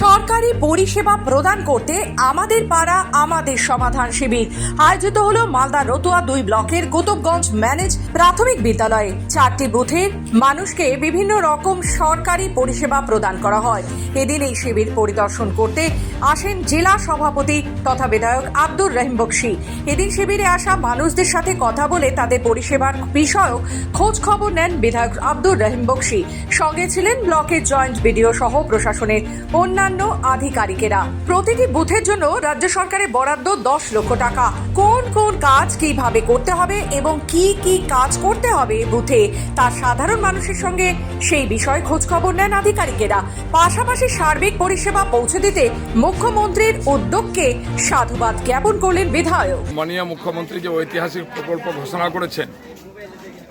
সরকারি পরিষেবা প্রদান করতে আমাদের পাড়া আমাদের সমাধান শিবির। আয়োজিত হল মালদা রতুয়া দুই ব্লকের কুতুবগঞ্জ ম্যানেজ প্রাথমিক বিদ্যালয়ে। চারটি বুথের মানুষকে বিভিন্ন রকম সরকারি পরিষেবা প্রদান করা হয়। এদিন এই শিবির পরিদর্শন করতে আসেন জেলা সভাপতি তথা বিধায়ক আব্দুর রহিম বক্সি। এদিন শিবিরে আসা মানুষদের সাথে কথা বলে তাদের পরিষেবার বিষয়ক খোঁজ খবর নেন বিধায়ক আব্দুর রহিম বক্সি। সঙ্গে ছিলেন ব্লকের জয়েন্ট বিডিও সহ প্রশাসনের অন্যান্য আধিকারিকেরা। প্রতিটি বুথের জন্য রাজ্য সরকারের বরাদ্দ দশ লক্ষ টাকা। কোন কোন কাজ কীভাবে করতে হবে এবং কি কি কাজ করতে হবে বুথে? তা সাধারণ মানুষের সঙ্গে সেই বিষয়ে খোঁজ খবর নেন আধিকারিকেরা। পাশাপাশি সার্বিক পরিষেবা পৌঁছে দিতে মুখ্যমন্ত্রীর উদ্যোগকে সাধুবাদ জ্ঞাপন করলেন বিধায়ক। মাননীয় মুখ্যমন্ত্রী যে ঐতিহাসিক প্রকল্প ঘোষণা করেছেন,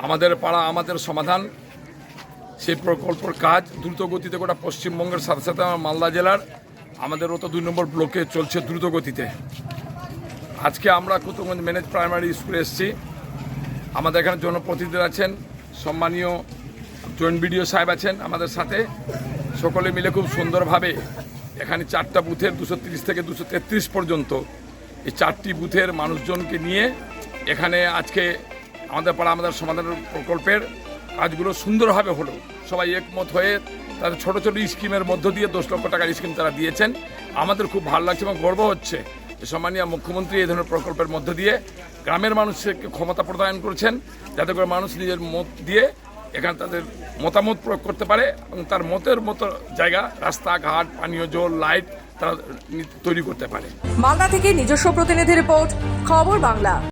আমাদের পাড়া, আমাদের সমাধান সেই প্রকল্পের কাজ দ্রুত গতিতে গোটা পশ্চিমবঙ্গের সাথে সাথে আমার মালদা জেলার আমাদেরও তো দুই নম্বর ব্লকে চলছে দ্রুত গতিতে আজকে আমরা কুতুবগঞ্জ ম্যানেজ প্রাইমারি স্কুলে এসেছি। আমাদের এখানে জনপ্রতিনিধি আছেন, সম্মানীয় জয়েন্ট বিডিও সাহেব আছেন আমাদের সাথে। সকলে মিলে খুব সুন্দরভাবে এখানে চারটা বুথের দুশো থেকে দুশো পর্যন্ত এই চারটি বুথের মানুষজনকে নিয়ে এখানে আজকে আমাদের পাড়া আমাদের সমাধান প্রকল্পের কাজগুলো সুন্দরভাবে হলো। সবাই একমত হয়ে তাদের ছোট ছোট স্কিমের মধ্য দিয়ে দশ লক্ষ টাকার স্কিম তারা দিয়েছেন। আমাদের খুব ভালো লাগছে এবং গর্ব হচ্ছে সম্মানীয় মুখ্যমন্ত্রী এই ধরনের প্রকল্পের মধ্য দিয়ে গ্রামের মানুষকে ক্ষমতা প্রদান করেছেন, যাতে করে মানুষ নিজের মত দিয়ে এখানে তাদের মতামত প্রয়োগ করতে পারে এবং তার মতের মতো জায়গা, রাস্তাঘাট, পানীয় জল, লাইট তারা তৈরি করতে পারে। মালদা থেকে নিজস্ব প্রতিনিধি রিপোর্ট, খবর বাংলা।